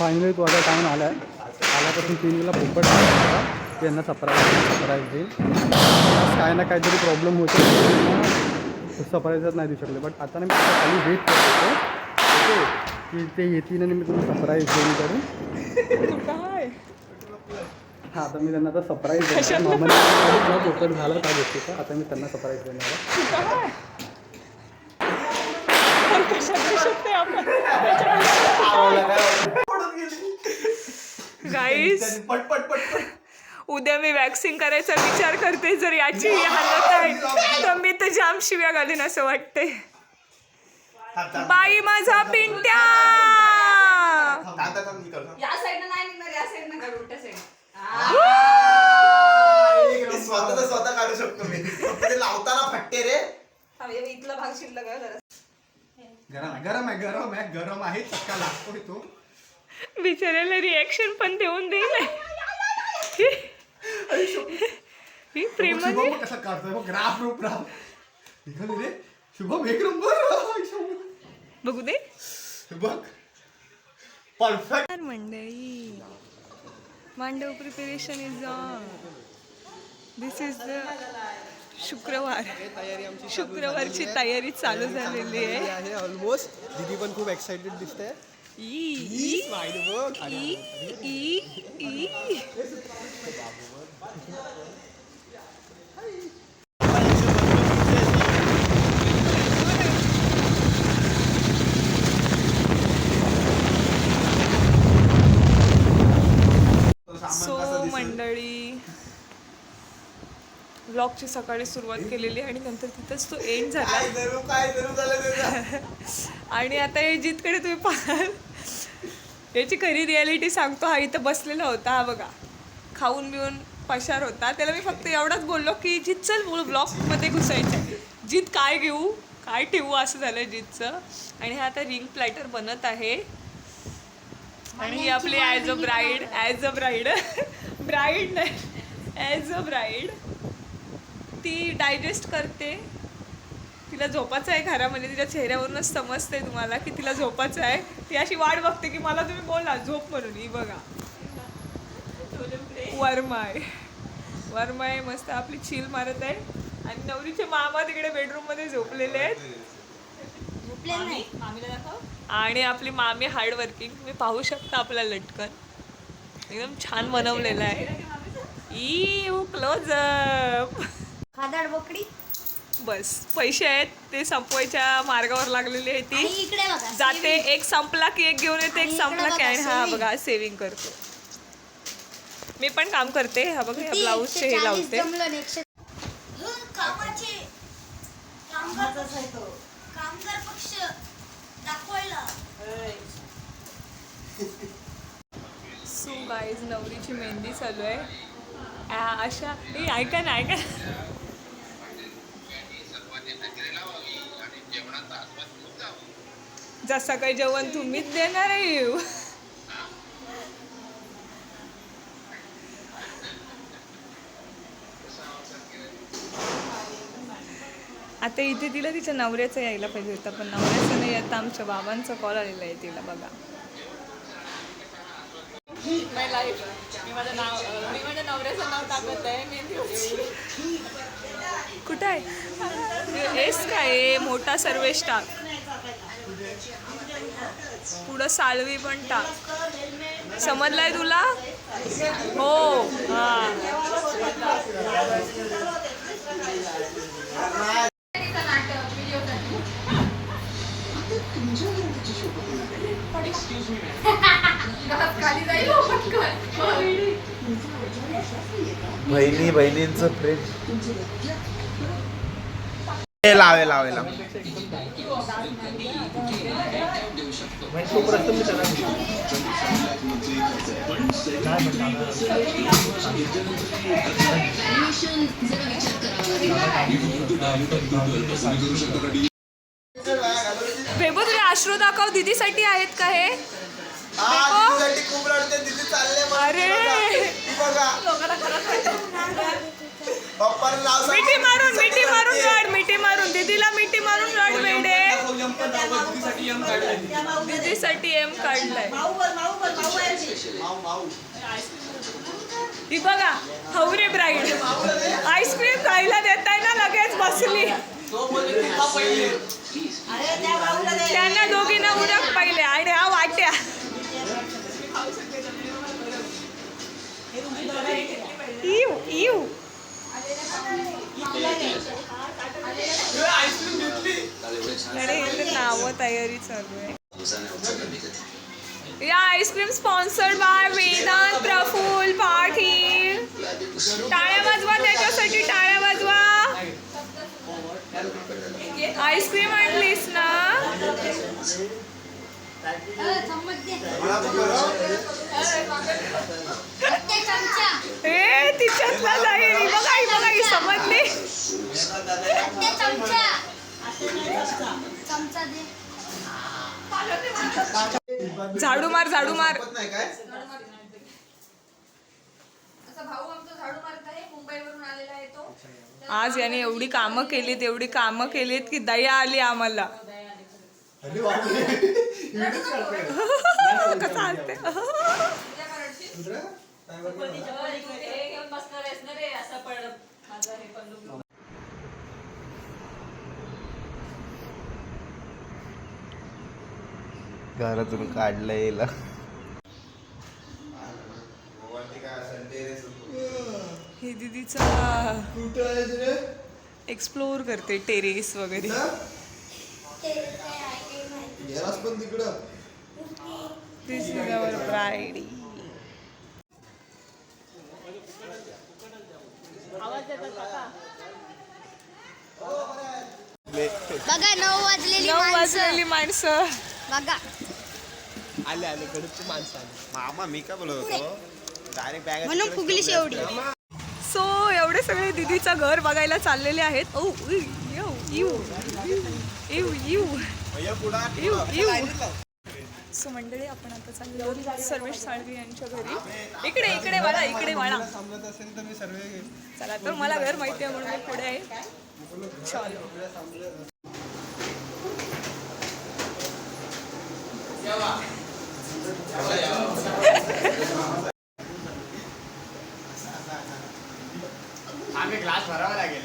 Finally तो आता time आला आहे आल्यापासून तीन वेळेला पोपट यांना सरप्राईज सरप्राईज देईल. काय ना काहीतरी प्रॉब्लेम होतो सरप्राईजच नाही देऊ शकले. बट आता ना मी खाली वेट करतो ओके? की ते येतील आणि मी तुम्ही सरप्राईज देईन करून. काय? हां आता मी त्यांना आता सरप्राईज देणार मामाने पोपट झाला त्या गोष्टीचा. आता मी त्यांना सरप्राईज देणार आहे. काय? कशात कशात ते आपण? गाईस पट पट पट पट. उद्या मी वॅक्सिंग करायचा विचार करते जर याची ही हालत आहे तर मी तर जाम शिव्या घालीन असं वाटते बाई माझा पिंट्या! आता मी करतो. या साईडनं नाही निघणार या साईडनं काढ उलट्या साईड मी स्वतः स्वतः काढू शकतो मी. फक्त ते लावताना फटते रे. इथला भाग शिल्लक आहे जरा? गरम आहे गरम आहे गरम आहे गरम आहे. चक्का लागतोय तो. बिचाऱ्याला रिॲक्शन पण देऊन देईल. मी प्रेमाने कसा ग्राफ रूप राम निघाले रे. शुभम एक नंबर. बघू दे. बघ. परफेक्ट मंडळी. मांडव preparation is on this is the शुक्रवार. शुक्रवारची तयारी चालू झालेली आहे. ऑलमोस्ट दीदी पण खूप एक्साइटेड दिसते. सो मंडळी ब्लॉगची सकाळी सुरुवात केलेली आणि नंतर तिथंच तो एंड झाला. आणि आता हे जितकडे तुम्ही पाहाल याची खरी रियालिटी सांगतो. हा इथं बसलेला होता हा बघा. खाऊन बिऊन पशार होता. त्याला मी फक्त एवढाच बोललो की जित चल ब्लॉगमध्ये घुसायचं आहे. जित काय घेऊ? काय ठेवू? असं झालं जितचं. आणि हा आता रिंग प्लॅटर बनत आहे. आणि ही आपली as a bride as a bride bride नाही. ॲज अ ब्राईड ती डायजेस्ट करते. तिला झोपाचं आहे घरामध्ये तिच्या चेहऱ्यावरूनच समजते तुम्हाला की तिला झोपाचं आहे. ती अशी वाट बघते की मला तुम्ही बोला झोप म्हणून ही बघा. वरमाय. वरमाय मस्त आपली चिल मारत आहे. आणि नवरीचे मामा तिकडे बेडरूममध्ये झोपलेले आहेत. आणि आपली मामी हार्ड वर्किंग तुम्ही पाहू शकता आपला लटकन. एकदम छान बनवलेला आहे. ई क्लोज खादाड बोकडी. बस. पैसे आहेत ते संपवायच्या मार्गावर लागलेली आहे आणि ती इकडे बघा जाते एक संपला की एक घेऊन येते एक आणि संपला की आणि हा saving. बघा सेव्हिंग करतो. मी पण काम करते हा बघा किती? ब्लाऊजचे हे 140 लावते. जमलं आणि एकशे कामाचे. कामगार कामगार पक्ष. दाखवायला. सो गाईज नवरीची मेहंदी चालू आहे. आ, अशा ए ऐका ना ऐका ना. जसं काही जेवण तुम्हीच देणार आहे आता इथे तिला तिच्या नवऱ्याचं यायला पाहिजे होतं पण नवऱ्याचं नाही आता आमच्या बाबांचा कॉल आलेला आहे तिला बघा. माय लाईफ मी माझं नाव मी माझ्या नवऱ्याचं नाव टाकत आहे मेहंदी कुठं आहे? हेच काय मोठा सर्वेश टाक पुढं साळवी पण टाक. समजलाय तुला? हो. हा. बहिणी बहिणींचं प्रेम लावे लावे लावे. बेबो अश्रू दाखव. दीदीसाठी आहेत का हे? दीदीसाठी खूप रडते. दीदी चालले मग. अरे. पप्पाला नाव सांग. मिठी मारून मिठी मारून रड मिठी मारून. दीदीला मिठी मारून रड वेडे दीदीसाठी एम काढलाय. माऊ बोल माऊ बोल माऊ आहे माऊ माऊ. ही बघा हवरे ब्राईड. आईस्क्रीम खायला देताय ना लगेच बसली. तो बोलले की खा पहिले. अरे त्या माऊला दे. त्यांना दोघींना उरक पहिले. आणि हा वाट्या. इव इव आईस्क्रीम घेतली अरे इथे नावं तयारी चालू आहे. या ice cream sponsored by Vedant Praful Patil. टाळ्या वाजवा त्याच्यासाठी टाळ्या वाजवा. आईस्क्रीम आणलीस ना? ए तिच्यातला जाईल बघा ही बघा ही समजली झाडू मार झाडू मार. आज याने एवढी कामं केलीत एवढी कामं केलीत की दया आली आम्हाला. अरे बापरे कसं असते दुसरं? काय बरं? हे पडलं माझं हे घरातून काढलं येईल हे दीदीचा कुठं आहेस रे? एक्सप्लोर करते टेरेस वगैरे. गेलास पण तिकडं. दिस इज अवर ब्राईड बघा नऊ वाजलेली नऊ माणसं. वाजलेली माणसं. बघा. आले आले कडूची माणसं आली. मामा मी काय बोलत होतो? डायरेक्ट बॅग म्हणून फुगली शेवटी. सो एवढे सगळे दीदीचं घर बघायला चाललेले आहेत. ओ येऊ. येऊ, येऊ. सो मंडळी आपण आता चाललो सर्वेश साळवी यांच्या घरी. इकडे इकडे वाळा इकडे वाळा थांबत असेल तर मी सर्व चला तर मला घर माहिती आहे म्हणून मी पुढे आहे. चलो. आम्ही ग्लास भरावा लागेल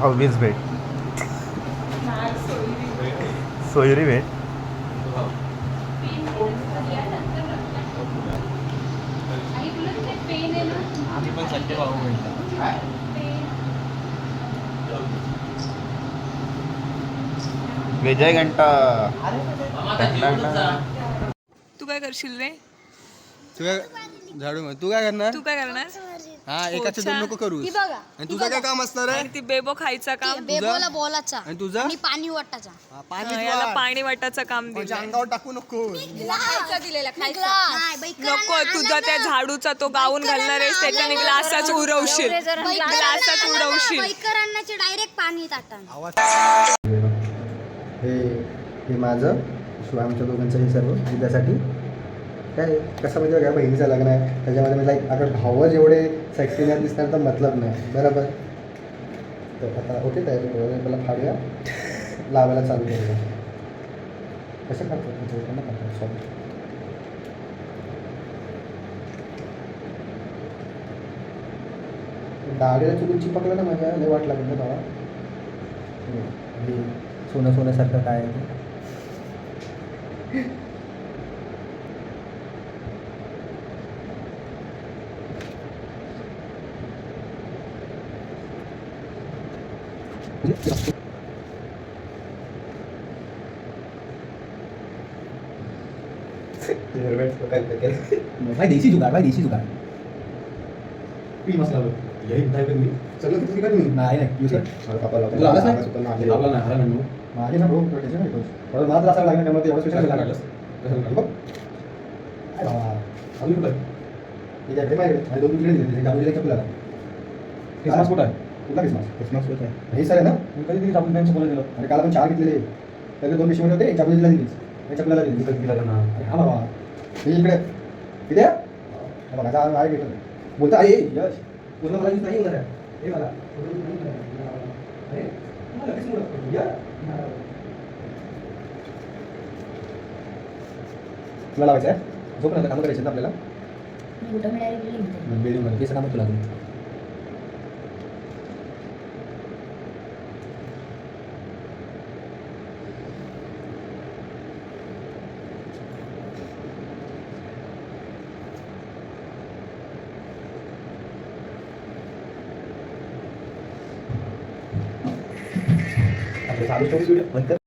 ही भेट. सोयरी भेट. विजय घंटा. तू काय करशील रे? तू काय झाडू. तू काय करणार? तू काय करणार? हा एकाचं दोन नको करू ती बघा आणि तुझं काय काम असणार आहे? आणि ती बेबो खायचा काम. बेबोला बोलाचा. आणि तुझं? आणि पाणी वाटाचा. हा, पाणी हा, याला पाणी वाटायचं काम कोणच्या दिलं अंगावर टाकू नको खायचा दिलेला नको तुझा. त्या झाडूचा तो गाऊन घालणार आहेस त्याच्याने ग्लासाच उडवशील. बाईकरांना ग्लासाच उडवशील. बाईकरांनाचे डायरेक्ट पाणी टाकतात आवाज. हे हे माझं शिवाय आमच्या दोघांचं हे सर्व विद्यासाठी. काय कसं म्हणजे बघा बहिणीचं लग्न आहे त्याच्यामध्ये मी लाईक अगर भावं जेवढे सेक्सीने दिसणार तर मतलब नाही. बरोबर? तर आता ओके तयारी बरोबर मला फाडूया. लावायला चालू करूया. कसं करतो तुमच्या करतो सॉरी दाढीला चुकून चिपकलं ना माझ्या लय वाट लागेल ना बाबा. सोनं सोन्यासारखं काय आहे भाई देसी जुगाड़ भाई देसी जुगाड़ क्रीम असला यही नाही का तुम्ही सगळं किती का तुम्ही नाही नाही यूज कर कापायला तुला आलाच नाही लावला नाही आला नाही माझे ना भाऊ टेन्शन नाही थोडं मला त्रास लागला त्यामुळे एवढं स्पेशल लागलं बघ काय बाबा अजून कुठं ठीक आहे माहिती आहे दोन तिकडे दिले जाऊ दिले आपल्याला क्रिसमस कुठं आहे कुठला क्रिसमस क्रिसमस आहे हे सर आहे ना? मी कधी दिली आपण त्यांच्या दिलं अरे काल आपण चार घेतलेले. त्याला दोन पिशवी होते एक दिला दिलीस एक आपल्याला दिली. विकत दिला ना अरे हा बाबा. मी इकडे. किती आहे हे बघा आहे घेतलं बोलता आहे यश. पूर्ण मला नाही होणार आहे. हे मला अरे मला मुलं या. तुला लावायचं आहे? झोप ना कामं करायचे ना आपल्याला? बिल्डिंगमध्ये केस कामं तुला ಸಾಧು